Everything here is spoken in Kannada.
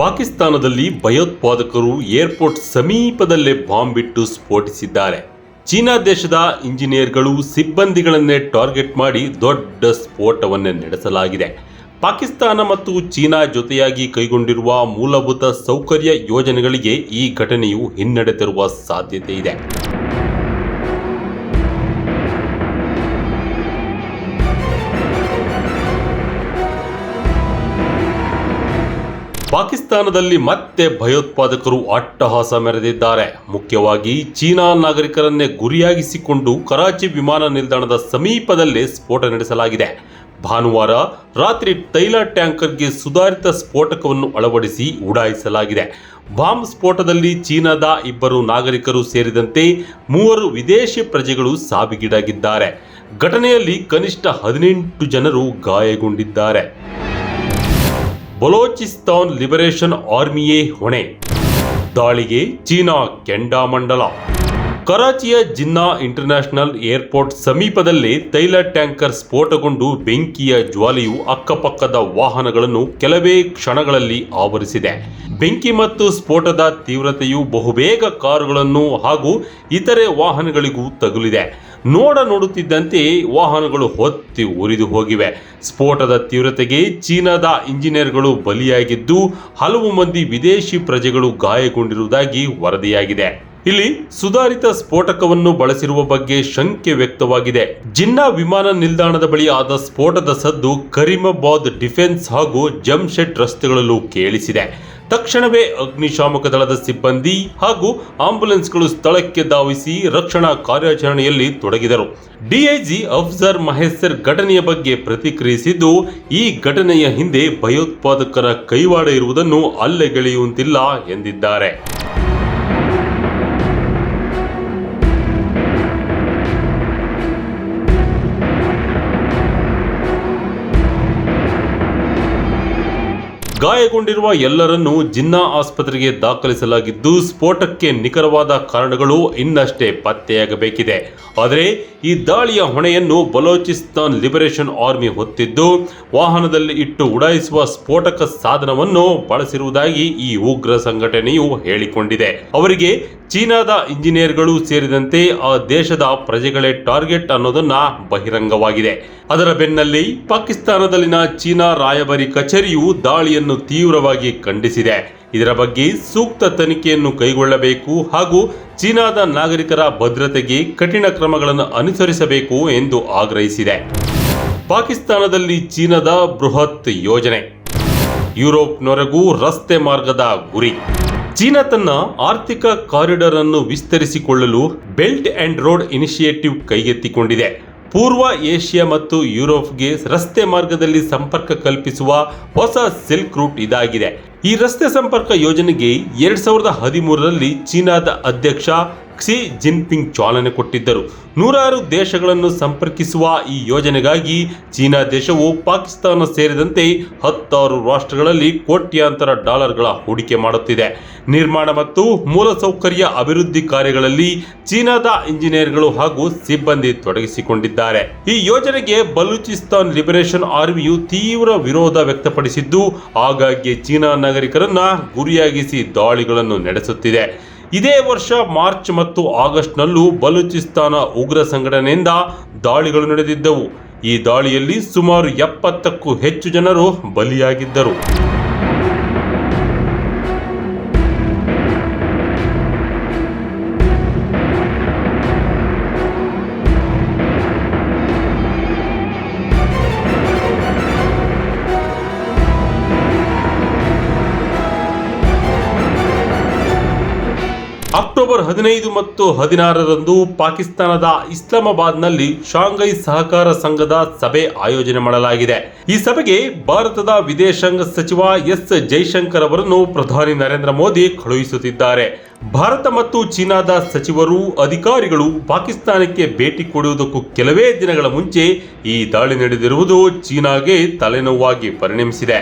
ಪಾಕಿಸ್ತಾನದಲ್ಲಿ ಭಯೋತ್ಪಾದಕರು ಏರ್ಪೋರ್ಟ್ ಸಮೀಪದಲ್ಲೇ ಬಾಂಬ್ ಬಿಟ್ಟು ಸ್ಫೋಟಿಸಿದ್ದಾರೆ. ಚೀನಾ ದೇಶದ ಇಂಜಿನಿಯರ್ಗಳು ಸಿಬ್ಬಂದಿಗಳನ್ನೇ ಟಾರ್ಗೆಟ್ ಮಾಡಿ ದೊಡ್ಡ ಸ್ಫೋಟವನ್ನೇ ನಡೆಸಲಾಗಿದೆ. ಪಾಕಿಸ್ತಾನ ಮತ್ತು ಚೀನಾ ಜೊತೆಯಾಗಿ ಕೈಗೊಂಡಿರುವ ಮೂಲಭೂತ ಸೌಕರ್ಯ ಯೋಜನೆಗಳಿಗೆ ಈ ಘಟನೆಯು ಹಿನ್ನಡೆ ತರುವ ಸಾಧ್ಯತೆ ಇದೆ. ಪಾಕಿಸ್ತಾನದಲ್ಲಿ ಮತ್ತೆ ಭಯೋತ್ಪಾದಕರು ಅಟ್ಟಹಾಸ ಮೆರೆದಿದ್ದಾರೆ. ಮುಖ್ಯವಾಗಿ ಚೀನಾ ನಾಗರಿಕರನ್ನೇ ಗುರಿಯಾಗಿಸಿಕೊಂಡು ಕರಾಚಿ ವಿಮಾನ ನಿಲ್ದಾಣದ ಸಮೀಪದಲ್ಲೇ ಸ್ಫೋಟ ನಡೆಸಲಾಗಿದೆ. ಭಾನುವಾರ ರಾತ್ರಿ ತೈಲ ಟ್ಯಾಂಕರ್ಗೆ ಸುಧಾರಿತ ಸ್ಫೋಟಕವನ್ನು ಅಳವಡಿಸಿ ಉಡಾಯಿಸಲಾಗಿದೆ. ಬಾಂಬ್ ಸ್ಫೋಟದಲ್ಲಿ ಚೀನಾದ ಇಬ್ಬರು ನಾಗರಿಕರು ಸೇರಿದಂತೆ ಮೂವರು ವಿದೇಶಿ ಪ್ರಜೆಗಳು ಸಾವಿಗೀಡಾಗಿದ್ದಾರೆ. ಘಟನೆಯಲ್ಲಿ ಕನಿಷ್ಠ ಹದಿನೆಂಟು ಜನರು ಗಾಯಗೊಂಡಿದ್ದಾರೆ. ಬಲೋಚಿಸ್ತಾನ್ ಲಿಬರೇಷನ್ ಆರ್ಮಿಯೇ ಹೊಣೆ. ದಾಳಿಗೆ ಚೀನಾ ಕೆಂಡಾಮಂಡಲ. ಕರಾಚಿಯ ಜಿನ್ನಾ ಇಂಟರ್ನ್ಯಾಷನಲ್ ಏರ್ಪೋರ್ಟ್ ಸಮೀಪದಲ್ಲೇ ತೈಲ ಟ್ಯಾಂಕರ್ ಸ್ಫೋಟಗೊಂಡು ಬೆಂಕಿಯ ಜ್ವಾಲೆಯು ಅಕ್ಕಪಕ್ಕದ ವಾಹನಗಳನ್ನು ಕೆಲವೇ ಕ್ಷಣಗಳಲ್ಲಿ ಆವರಿಸಿದೆ. ಬೆಂಕಿ ಮತ್ತು ಸ್ಫೋಟದ ತೀವ್ರತೆಯು ಬಹುಬೇಗ ಕಾರುಗಳನ್ನು ಹಾಗೂ ಇತರೆ ವಾಹನಗಳಿಗೂ ತಗುಲಿದೆ. ನೋಡ ನೋಡುತ್ತಿದ್ದಂತೆ ವಾಹನಗಳು ಹೊತ್ತಿ ಉರಿದು ಹೋಗಿವೆ. ಸ್ಫೋಟದ ತೀವ್ರತೆಗೆ ಚೀನಾದ ಇಂಜಿನಿಯರ್ಗಳು ಬಲಿಯಾಗಿದ್ದು, ಹಲವು ಮಂದಿ ವಿದೇಶಿ ಪ್ರಜೆಗಳು ಗಾಯಗೊಂಡಿರುವುದಾಗಿ ವರದಿಯಾಗಿದೆ. ಇಲ್ಲಿ ಸುಧಾರಿತ ಸ್ಫೋಟಕವನ್ನು ಬಳಸಿರುವ ಬಗ್ಗೆ ಶಂಕೆ ವ್ಯಕ್ತವಾಗಿದೆ. ಜಿನ್ನಾ ವಿಮಾನ ನಿಲ್ದಾಣದ ಬಳಿ ಆದ ಸ್ಫೋಟದ ಸದ್ದು ಕರಿಮಬಾದ್ ಡಿಫೆನ್ಸ್ ಹಾಗೂ ಜಮ್ಶೆಡ್ ರಸ್ತೆಗಳಲ್ಲೂ ಕೇಳಿಸಿದೆ. ತಕ್ಷಣವೇ ಅಗ್ನಿಶಾಮಕ ದಳದ ಸಿಬ್ಬಂದಿ ಹಾಗೂ ಆಂಬ್ಯುಲೆನ್ಸ್ಗಳು ಸ್ಥಳಕ್ಕೆ ಧಾವಿಸಿ ರಕ್ಷಣಾ ಕಾರ್ಯಾಚರಣೆಯಲ್ಲಿ ತೊಡಗಿದರು. ಡಿಐಜಿ ಅಫ್ಜರ್ ಮಹೇಸರ್ ಘಟನೆಯ ಬಗ್ಗೆ ಪ್ರತಿಕ್ರಿಯಿಸಿದ್ದು, ಈ ಘಟನೆಯ ಹಿಂದೆ ಭಯೋತ್ಪಾದಕರ ಕೈವಾಡ ಇರುವುದನ್ನು ಅಲ್ಲೆಗೆಳೆಯುವಂತಿಲ್ಲ ಎಂದಿದ್ದಾರೆ. ಗಾಯಗೊಂಡಿರುವ ಎಲ್ಲರನ್ನೂ ಜಿನ್ನಾ ಆಸ್ಪತ್ರೆಗೆ ದಾಖಲಿಸಲಾಗಿದ್ದು, ಸ್ಫೋಟಕ್ಕೆ ನಿಖರವಾದ ಕಾರಣಗಳು ಇನ್ನಷ್ಟೇ ಪತ್ತೆಯಾಗಬೇಕಿದೆ. ಆದರೆ, ಈ ದಾಳಿಯ ಹೊಣೆಯನ್ನು ಬಲೋಚಿಸ್ತಾನ್ ಲಿಬರೇಷನ್ ಆರ್ಮಿ ಹೊತ್ತಿದ್ದು, ವಾಹನದಲ್ಲಿ ಇಟ್ಟು ಉಡಾಯಿಸುವ ಸ್ಫೋಟಕ ಸಾಧನವನ್ನು ಬಳಸಿರುವುದಾಗಿ ಈ ಉಗ್ರ ಸಂಘಟನೆಯು ಹೇಳಿಕೊಂಡಿದೆ. ಅವರಿಗೆ ಚೀನಾದ ಇಂಜಿನಿಯರ್ಗಳು ಸೇರಿದಂತೆ ಆ ದೇಶದ ಪ್ರಜೆಗಳೇ ಟಾರ್ಗೆಟ್ ಅನ್ನೋದನ್ನ ಬಹಿರಂಗವಾಗಿದೆ. ಅದರ ಬೆನ್ನಲ್ಲಿ ಪಾಕಿಸ್ತಾನದಲ್ಲಿನ ಚೀನಾ ರಾಯಭಾರಿ ಕಚೇರಿಯು ದಾಳಿಯನ್ನು ತೀವ್ರವಾಗಿ ಖಂಡಿಸಿದೆ. ಇದರ ಬಗ್ಗೆ ಸೂಕ್ತ ತನಿಖೆಯನ್ನು ಕೈಗೊಳ್ಳಬೇಕು ಹಾಗೂ ಚೀನಾದ ನಾಗರಿಕರ ಭದ್ರತೆಗೆ ಕಠಿಣ ಕ್ರಮಗಳನ್ನು ಅನುಸರಿಸಬೇಕು ಎಂದು ಆಗ್ರಹಿಸಿದೆ. ಪಾಕಿಸ್ತಾನದಲ್ಲಿ ಚೀನಾದ ಬೃಹತ್ ಯೋಜನೆ. ಯುರೋಪ್ನವರೆಗೂ ರಸ್ತೆ ಮಾರ್ಗದ ಗುರಿ. ಚೀನಾ ತನ್ನ ಆರ್ಥಿಕ ಕಾರಿಡಾರ್ ಅನ್ನು ವಿಸ್ತರಿಸಿಕೊಳ್ಳಲು ಬೆಲ್ಟ್ ಅಂಡ್ ರೋಡ್ ಇನಿಷಿಯೇಟಿವ್ ಕೈಗೆತ್ತಿಕೊಂಡಿದೆ. ಪೂರ್ವ ಏಷ್ಯಾ ಮತ್ತು ಯುರೋಪ್ಗೆ ರಸ್ತೆ ಮಾರ್ಗದಲ್ಲಿ ಸಂಪರ್ಕ ಕಲ್ಪಿಸುವ ಹೊಸ ಸಿಲ್ಕ್ ರೂಟ್ ಇದಾಗಿದೆ. ಈ ರಸ್ತೆ ಸಂಪರ್ಕ ಯೋಜನೆಗೆ ಎರಡ್ ಸಾವಿರದ ಹದಿಮೂರರಲ್ಲಿ ಚೀನಾದ ಅಧ್ಯಕ್ಷ ಕ್ಸಿ ಜಿನ್ಪಿಂಗ್ ಚಾಲನೆ ಕೊಟ್ಟಿದ್ದರು. ನೂರಾರು ದೇಶಗಳನ್ನು ಸಂಪರ್ಕಿಸುವ ಈ ಯೋಜನೆಗಾಗಿ ಚೀನಾ ದೇಶವು ಪಾಕಿಸ್ತಾನ ಸೇರಿದಂತೆ ಹತ್ತಾರು ರಾಷ್ಟ್ರಗಳಲ್ಲಿ ಕೋಟ್ಯಾಂತರ ಡಾಲರ್ಗಳ ಹೂಡಿಕೆ ಮಾಡುತ್ತಿದೆ. ನಿರ್ಮಾಣ ಮತ್ತು ಮೂಲಸೌಕರ್ಯ ಅಭಿವೃದ್ಧಿ ಕಾರ್ಯಗಳಲ್ಲಿ ಚೀನಾದ ಇಂಜಿನಿಯರ್ಗಳು ಹಾಗೂ ಸಿಬ್ಬಂದಿ ತೊಡಗಿಸಿಕೊಂಡಿದ್ದಾರೆ. ಈ ಯೋಜನೆಗೆ ಬಲೂಚಿಸ್ತಾನ್ ಲಿಬರೇಷನ್ ಆರ್ಮಿಯು ತೀವ್ರ ವಿರೋಧ ವ್ಯಕ್ತಪಡಿಸಿದ್ದು ಆಗಾಗ್ಗೆ ಚೀನಾ ನಾಗರಿಕರನ್ನ ಗುರಿಯಾಗಿಸಿ ದಾಳಿಗಳನ್ನು ನಡೆಸುತ್ತಿದೆ. ಇದೇ ವರ್ಷ ಮಾರ್ಚ್ ಮತ್ತು ಆಗಸ್ಟ್ನಲ್ಲೂ ಬಲೂಚಿಸ್ತಾನ ಉಗ್ರ ಸಂಘಟನೆಯಿಂದ ದಾಳಿಗಳು ನಡೆದಿದ್ದವು. ಈ ದಾಳಿಯಲ್ಲಿ ಸುಮಾರು ಎಪ್ಪತ್ತಕ್ಕೂ ಹೆಚ್ಚು ಜನರು ಬಲಿಯಾಗಿದ್ದರು. ಅಕ್ಟೋಬರ್ ಹದಿನೈದು ಮತ್ತು ಹದಿನಾರರಂದು ಪಾಕಿಸ್ತಾನದ ಇಸ್ಲಾಮಾಬಾದ್ನಲ್ಲಿ ಶಾಂಘೈ ಸಹಕಾರ ಸಂಘದ ಸಭೆ ಆಯೋಜನೆ ಮಾಡಲಾಗಿದೆ. ಈ ಸಭೆಗೆ ಭಾರತದ ವಿದೇಶಾಂಗ ಸಚಿವ ಎಸ್ ಜೈಶಂಕರ್ ಅವರನ್ನು ಪ್ರಧಾನಿ ನರೇಂದ್ರ ಮೋದಿ ಕಳುಹಿಸುತ್ತಿದ್ದಾರೆ. ಭಾರತ ಮತ್ತು ಚೀನಾದ ಸಚಿವರು ಅಧಿಕಾರಿಗಳು ಪಾಕಿಸ್ತಾನಕ್ಕೆ ಭೇಟಿ ಕೊಡುವುದಕ್ಕೂ ಕೆಲವೇ ದಿನಗಳ ಮುಂಚೆ ಈ ದಾಳಿ ನಡೆದಿರುವುದು ಚೀನಾಗೆ ತಲೆನೋವಾಗಿ ಪರಿಣಮಿಸಿದೆ.